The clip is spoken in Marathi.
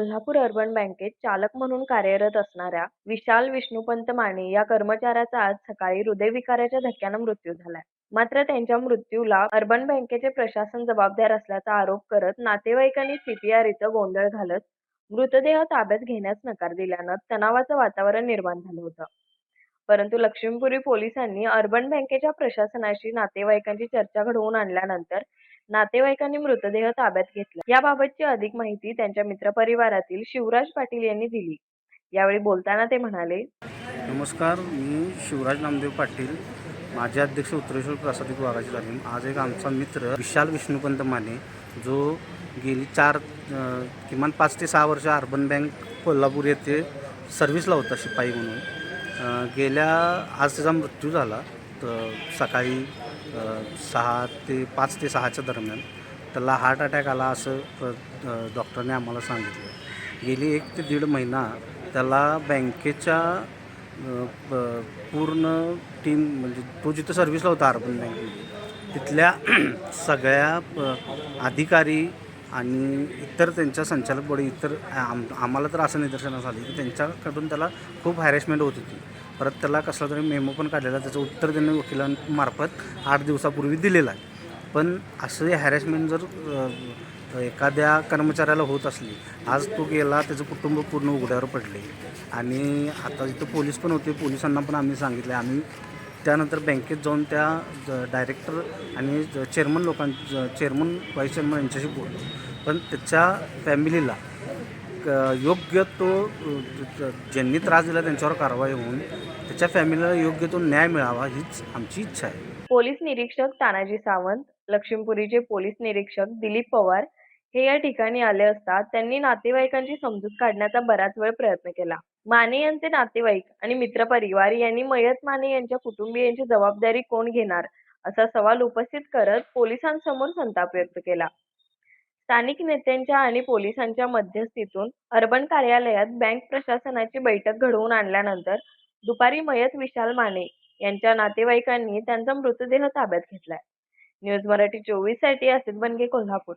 कोल्हापूर अर्बन बँकेत चालक म्हणून कार्यरत असणाऱ्या विशाल विष्णुपंत माने या कर्मचाऱ्याचा आज सकाळी हृदयविकाराच्या धक्क्यानं मृत्यू झालाय. मात्र त्यांच्या मृत्यूला अर्बन बँकेचे प्रशासन जबाबदार असल्याचा आरोप करत नातेवाईकांनी सीपीआर इथं गोंधळ घालत मृतदेह ताब्यात घेण्यास नकार दिल्यानं तणावाचं वातावरण निर्माण झालं होतं. परंतु लक्ष्मीपुरी पोलिसांनी अर्बन बँकेच्या प्रशासनाशी नातेवाईकांची चर्चा घडवून आणल्यानंतर नातेवाईकांनी मृतदेह ताब्यात घेतला. याबाबतची अधिक माहिती त्यांच्या मित्रपरिवारातील शिवराज पाटील यांनी दिली. यावेळी बोलताना ते म्हणाले, नमस्कार मी शिवराज नामदेव पाटील माझे अध्यक्ष उत्तरेश्वर प्रासादिक वाघाची तालीम आज एक आमचा मित्र विशाल विष्णुपंत माने जो गेली चार किमान पाच ते सहा वर्ष अर्बन बँक कोल्हापूर येथे सर्व्हिसला होता शिपाई म्हणून गेल्या आज त्याचा मृत्यू झाला तर सकाळी सहा ते पाच ते सहाच्या दरम्यान त्याला हार्ट अटॅक आला असं डॉक्टरने आम्हाला सांगितलं. गेली एक ते दीड महिना त्याला बँकेच्या प- पूर्ण टीम म्हणजे तो जिथं सर्व्हिसला होता अर्बन बँकेमध्ये तिथल्या सगळ्या प- अधिकारी आणि इतर त्यांच्या संचालक बॉडी इतर आम आम्हाला तर असं निदर्शनास आलं की त्यांच्याकडून त्याला खूप हॅरेसमेंट होत होती. परत त्याला कसला तरी मेमो पण काढलेला त्याचं उत्तर त्यांनी वकिलांमार्फत आठ दिवसापूर्वी दिलेलं आहे. पण असं हॅरेसमेंट जर एखाद्या कर्मचाऱ्याला होत असली आज तो गेला त्याचं कुटुंब पूर्ण उघड्यावर पडले. आणि आता इथं पोलीस पण होते पोलिसांना पण आम्ही सांगितलं आम्ही त्यानंतर बँकेत जाऊन त्या डायरेक्टर आणि चेअरमन लोकां चेअरमन व्हाईस चेअरमन यांच्याशी बोललो पण त्याच्या फॅमिलीला योग्य तो ज्यांनी त्रास दिला त्यांच्यावर कारवाई होऊन त्याच्या फॅमिलीला योग्य तो न्याय मिळावा हीच आमची इच्छा आहे पोलीस निरीक्षक तानाजी सावंत, लक्ष्मीपुरीचे पोलीस निरीक्षक दिलीप पवार हे या ठिकाणी आले असता त्यांनी नातेवाईकांची समजूत काढण्याचा बराच वेळ प्रयत्न केला. माने यांचे नातेवाईक आणि मित्रपरिवार यांनी मयत माने यांच्या कुटुंबियांची जबाबदारी कोण घेणार असा सवाल उपस्थित करत पोलिसांसमोर संताप व्यक्त केला. स्थानिक नेत्यांच्या आणि पोलिसांच्या मध्यस्थीतून अर्बन कार्यालयात बँक प्रशासनाची बैठक घडवून आणल्यानंतर दुपारी मयत विशाल माने यांच्या नातेवाईकांनी त्यांचा मृतदेह ताब्यात घेतलाय. न्यूज मराठी चोवीससाठी असित बनगे कोल्हापूर